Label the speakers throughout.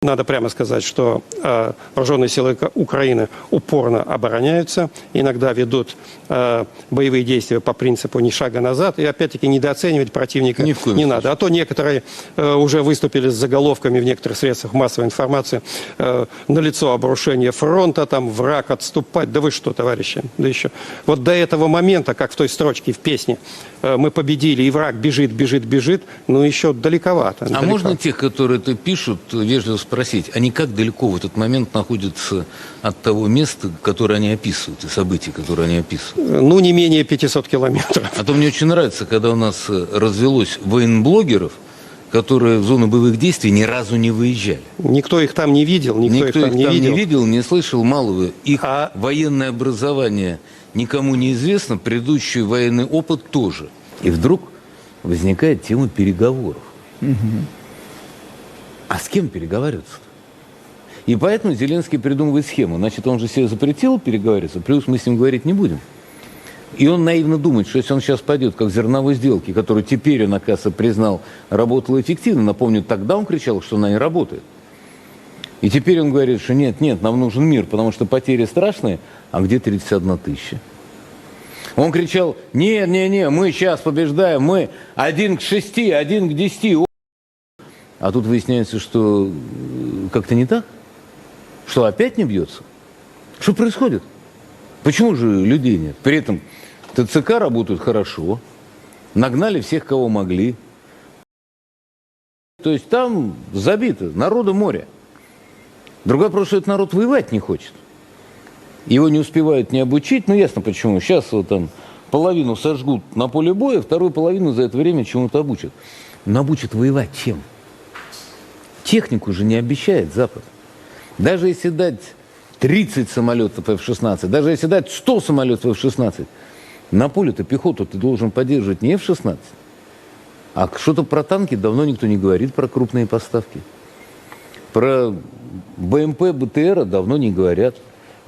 Speaker 1: Надо прямо сказать, что э, вооруженные силы Украины упорно обороняются, иногда ведут э, боевые действия по принципу ни шага назад, и опять-таки недооценивать противника
Speaker 2: Ни
Speaker 1: не
Speaker 2: случае.
Speaker 1: надо. А то некоторые э, уже выступили с заголовками в некоторых средствах массовой информации э, на лицо обрушение фронта, там враг отступать. Да вы что, товарищи? Да еще. Вот до этого момента, как в той строчке в песне, э, мы победили, и враг бежит, бежит, бежит, ну еще далековато.
Speaker 2: А
Speaker 1: далеко.
Speaker 2: можно тех, которые это пишут, вежливо спросить, они как далеко в этот момент находятся от того места, которое они описывают, и событий, которые они описывают?
Speaker 1: Ну, не менее 500 километров.
Speaker 2: А то мне очень нравится, когда у нас э, развелось военблогеров, которые в зону боевых действий ни разу не выезжали.
Speaker 1: Никто их там не видел, никто,
Speaker 2: Никто
Speaker 1: их там, не, видел.
Speaker 2: не видел, не слышал, малого. Их
Speaker 1: А-
Speaker 2: военное образование никому не известно, предыдущий военный опыт тоже. И вдруг возникает тема переговоров. А с кем переговариваться? И поэтому Зеленский придумывает схему. Значит, он же себе запретил переговариваться, плюс мы с ним говорить не будем. И он наивно думает, что если он сейчас пойдет как зерновой сделки, которую теперь он, оказывается, признал, работала эффективно. Напомню, тогда он кричал, что она не работает. И теперь он говорит, что нет, нет, нам нужен мир, потому что потери страшные, а где 31 тысяча? Он кричал, не, не, не, мы сейчас побеждаем, мы один к шести, один к десяти. О». А тут выясняется, что э, как-то не так. Что опять не бьется? Что происходит? Почему же людей нет? При этом ТЦК работают хорошо, нагнали всех, кого могли. То есть там забито, народу море. Другой вопрос, что этот народ воевать не хочет. Его не успевают не обучить, ну ясно почему. Сейчас вот там половину сожгут на поле боя, вторую половину за это время чему-то обучат. Но обучат воевать чем? Технику же не обещает Запад. Даже если дать 30 самолетов F-16, даже если дать 100 самолетов F-16, на поле-то пехоту ты должен поддерживать не F-16, а что-то про танки давно никто не говорит, про крупные поставки. Про БМП, БТР давно не говорят.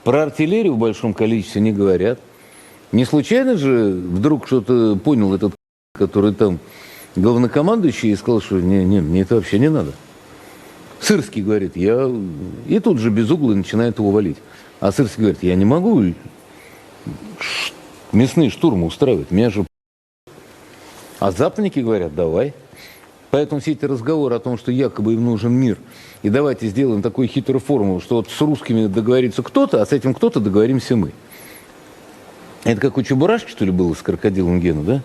Speaker 2: Про артиллерию в большом количестве не говорят. Не случайно же вдруг что-то понял этот, который там главнокомандующий и сказал, что не, не, мне это вообще не надо. Сырский говорит, я... И тут же без угла начинает его валить. А Сырский говорит, я не могу ш- мясные штурмы устраивать, меня же... А западники говорят, давай. Поэтому все эти разговоры о том, что якобы им нужен мир, и давайте сделаем такую хитрую формулу, что вот с русскими договорится кто-то, а с этим кто-то договоримся мы. Это как у Чебурашки, что ли, было с крокодилом Гена, да?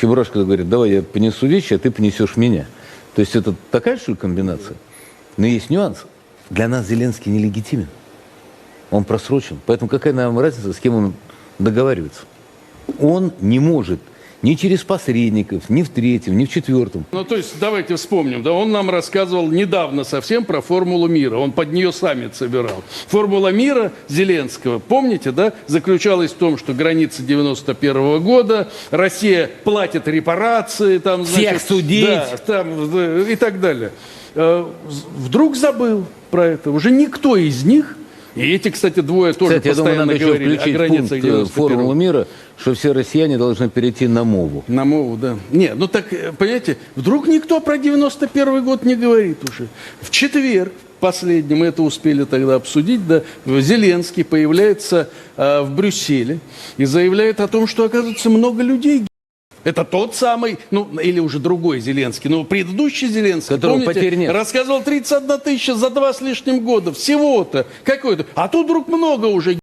Speaker 2: Чебурашка говорит, давай я понесу вещи, а ты понесешь меня. То есть это такая, что комбинация? Но есть нюанс. Для нас Зеленский нелегитимен. Он просрочен. Поэтому какая нам разница, с кем он договаривается? Он не может ни через посредников, ни в третьем, ни в четвертом.
Speaker 3: Ну, то есть, давайте вспомним, да, он нам рассказывал недавно совсем про формулу мира. Он под нее саммит собирал. Формула мира Зеленского, помните, да, заключалась в том, что граница 91 года, Россия платит репарации, там,
Speaker 2: Всех
Speaker 3: значит,
Speaker 2: судить.
Speaker 3: Да, там, и так далее. Э, Вдруг забыл про это. Уже никто из них, и эти, кстати, двое тоже
Speaker 2: Кстати, я думаю,
Speaker 3: постоянно
Speaker 2: надо еще
Speaker 3: говорили о
Speaker 2: включить
Speaker 3: границах
Speaker 2: пункт э,
Speaker 3: 91
Speaker 2: формулы мира, что все россияне должны перейти на мову.
Speaker 3: На мову, да. Не, ну так, э, понимаете, вдруг никто про 91 год не говорит уже. В четверг последний, мы это успели тогда обсудить, да, Зеленский появляется э, в Брюсселе и заявляет о том, что, оказывается, много людей это тот самый, ну, или уже другой Зеленский, но предыдущий Зеленский,
Speaker 2: Которого
Speaker 3: помните,
Speaker 2: потерь нет.
Speaker 3: рассказывал 31 тысяча за два с лишним года, всего-то, какой-то. А тут вдруг много уже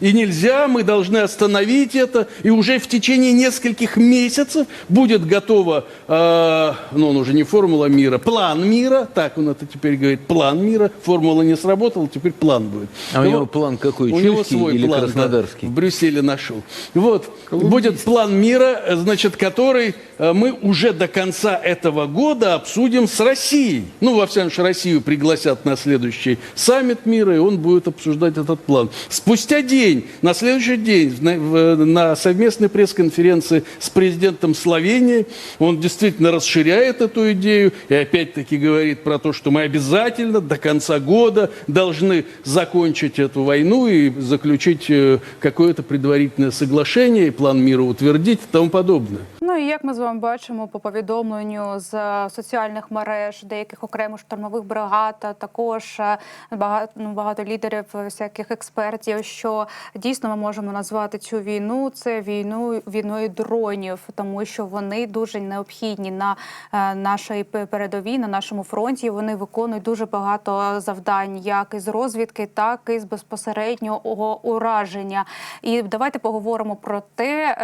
Speaker 3: и нельзя, мы должны остановить это. И уже в течение нескольких месяцев будет готова, э, ну он уже не формула мира, план мира. Так он это теперь говорит, план мира. Формула не сработала, теперь план будет.
Speaker 2: А у
Speaker 3: Ну,
Speaker 2: него план какой,
Speaker 3: У него свой
Speaker 2: или
Speaker 3: план, да,
Speaker 2: краснодарский?
Speaker 3: в Брюсселе нашел. Вот, будет план мира, значит, который э, мы уже до конца этого года обсудим с Россией. Ну, во всяком случае, Россию пригласят на следующий саммит мира, и он будет обсуждать этот план. Спустя день, на следующий день, на совместной пресс-конференции с президентом Словении, он действительно расширяет эту идею и опять-таки говорит про то, что мы обязательно до конца года должны закончить эту войну и заключить э, какое-то предварительное соглашение, и план мира утвердить и тому подобное.
Speaker 4: Ну і як ми з вами бачимо по повідомленню з соціальних мереж деяких окремих штурмових бригад, а також е, багато, ну, багато лідерів, е, всяких експертів, що дійсно ми можемо назвати цю війну це війну війною дронів, тому що вони дуже необхідні на е, нашій передовій, на нашому фронті. Вони виконують дуже багато завдань, як із розвідки, так і з безпосереднього ураження. І давайте поговоримо про те,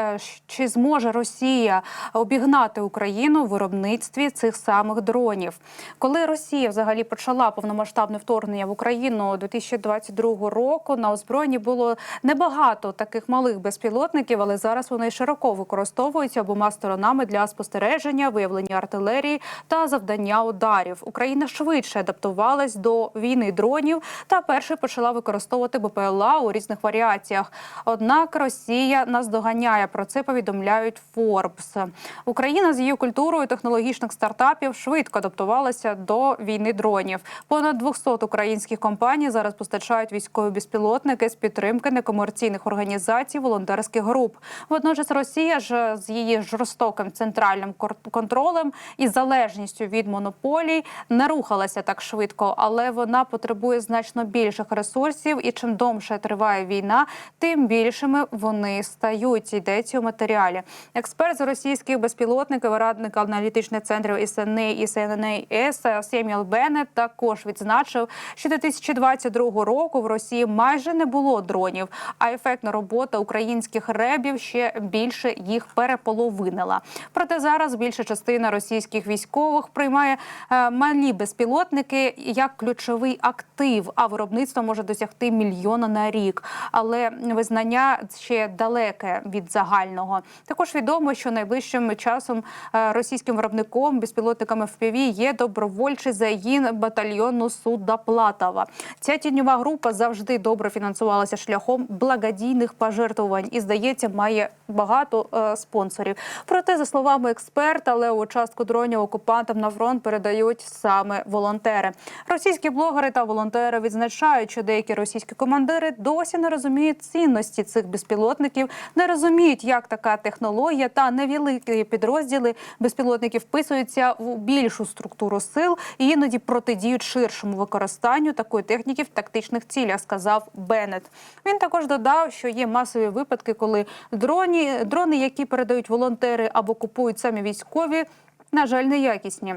Speaker 4: чи зможе Росія обігнати Україну в виробництві цих самих дронів. Коли Росія взагалі почала повномасштабне вторгнення в Україну 2022 року, на озброєнні було небагато таких малих безпілотників, але зараз вони широко використовуються обома сторонами для спостереження, виявлення артилерії та завдання ударів. Україна швидше адаптувалась до війни дронів та перше почала використовувати БПЛА у різних варіаціях. Однак Росія наздоганяє про це. Повідомляють Forbes. Україна з її культурою технологічних стартапів швидко адаптувалася до війни дронів. Понад 200 українських компаній зараз постачають військові безпілотники з підтримки некомерційних організацій, волонтерських груп. Водночас Росія ж з її жорстоким центральним контролем і залежністю від монополій не рухалася так швидко, але вона потребує значно більших ресурсів. І чим довше триває війна, тим більшими вони стають. Йдеться у матеріалі. Експерт з російських безпілотників, радник аналітичних центрів ІСНИ і СНАС Сєміл Беннет також відзначив, що 2022 року в Росії майже не було дронів, а ефектна робота українських ребів ще більше їх переполовинила. Проте зараз більша частина російських військових приймає е, малі безпілотники як ключовий актив, а виробництво може досягти мільйона на рік. Але визнання ще далеке від загального. Також відомо, що найближчим часом е, російським виробником безпілотниками FPV є добровольчий загін батальйону Суда Платова. Ця тіньова група завжди добре фінансувалася шляхом благодійних пожертвувань і, здається, має багато е, спонсорів. Проте, за словами експерта, леву частку дронів окупантам на фронт передають саме волонтери. Російські блогери та волонтери відзначають, що деякі російські командири досі не розуміють цінності цих безпілотників, не розуміють, як така технологія та невеликі підрозділи безпілотників вписуються в більшу структуру сил і іноді протидіють ширшому використанню такої техніки в тактичних цілях, сказав Беннет. Він також додав, що є масові випадки, коли дроні, дрони, які передають волонтери або купують самі військові, на жаль, неякісні.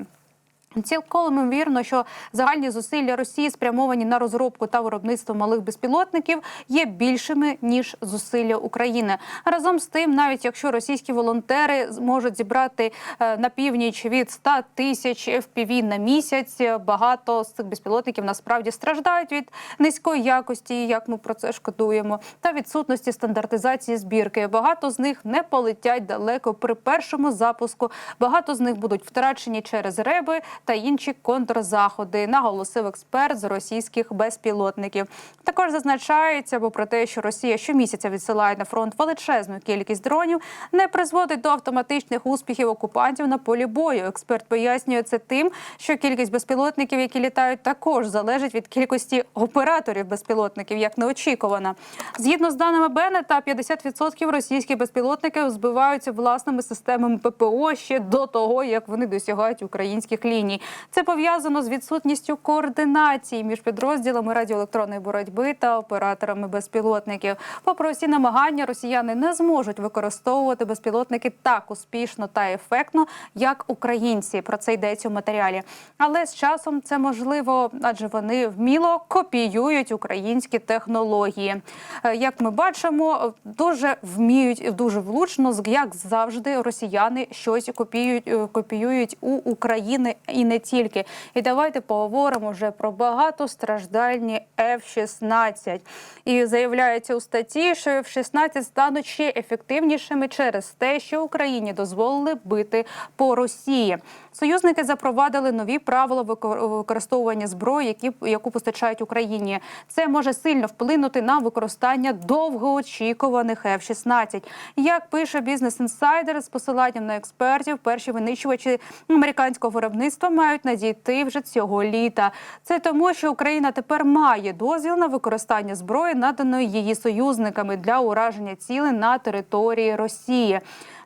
Speaker 4: Цілком ймовірно, що загальні зусилля Росії спрямовані на розробку та виробництво малих безпілотників є більшими ніж зусилля України. Разом з тим, навіть якщо російські волонтери зможуть зібрати е, на північ від 100 тисяч FPV на місяць, багато з цих безпілотників насправді страждають від низької якості, як ми про це шкодуємо, та відсутності стандартизації збірки. Багато з них не полетять далеко при першому запуску. Багато з них будуть втрачені через реби та інші контрзаходи, наголосив експерт з російських безпілотників. Також зазначається, бо про те, що Росія щомісяця відсилає на фронт величезну кількість дронів, не призводить до автоматичних успіхів окупантів на полі бою. Експерт пояснює це тим, що кількість безпілотників, які літають, також залежить від кількості операторів безпілотників, як неочікувано. Згідно з даними Беннета, 50% російських безпілотників збиваються власними системами ППО ще до того, як вони досягають українських ліній. Це пов'язано з відсутністю координації між підрозділами радіоелектронної боротьби та операторами безпілотників. Попри усі намагання, росіяни не зможуть використовувати безпілотники так успішно та ефектно, як українці. Про це йдеться у матеріалі. Але з часом це можливо, адже вони вміло копіюють українські технології. Е, Як ми бачимо, дуже вміють дуже влучно, як завжди, росіяни щось копіюють, е, копіюють у України і не тільки. І давайте поговоримо вже про багатостраждальні F-16. І заявляється у статті, що F-16 стануть ще ефективнішими через те, що Україні дозволили бити по Росії. Союзники запровадили нові правила використовування зброї, які яку постачають Україні. Це може сильно вплинути на використання довгоочікуваних F-16. Як пише бізнес інсайдер з посиланням на експертів, перші винищувачі американського виробництва мають надійти вже цього літа. Це тому, що Україна тепер має дозвіл на використання зброї, наданої її союзниками для ураження цілей на території Росії.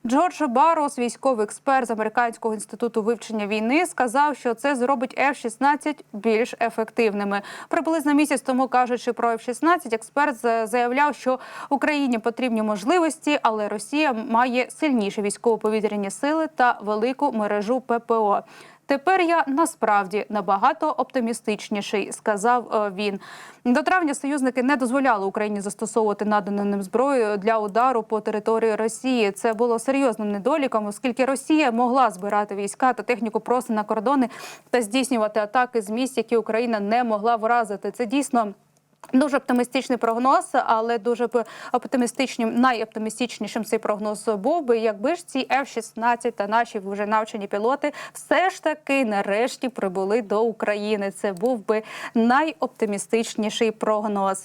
Speaker 4: Джордж Барос, військовий експерт з американського інституту вивчення війни, сказав, що це зробить F-16 більш ефективними. Приблизно місяць тому кажучи про F-16, експерт за- заявляв, що Україні потрібні можливості, але Росія має сильніші військово-повітряні сили та велику мережу ППО. Тепер я насправді набагато оптимістичніший, сказав е, він. До травня союзники не дозволяли Україні застосовувати надану ним зброю для удару по території Росії. Це було серйозним недоліком, оскільки Росія могла збирати війська та техніку просто на кордони та здійснювати атаки з місць, які Україна не могла вразити. Це дійсно. Дуже оптимістичний прогноз, але дуже б оптимістичним, найоптимістичнішим цей прогноз був би, якби ж ці F-16 та наші вже навчені пілоти все ж таки нарешті прибули до України. Це був би найоптимістичніший прогноз.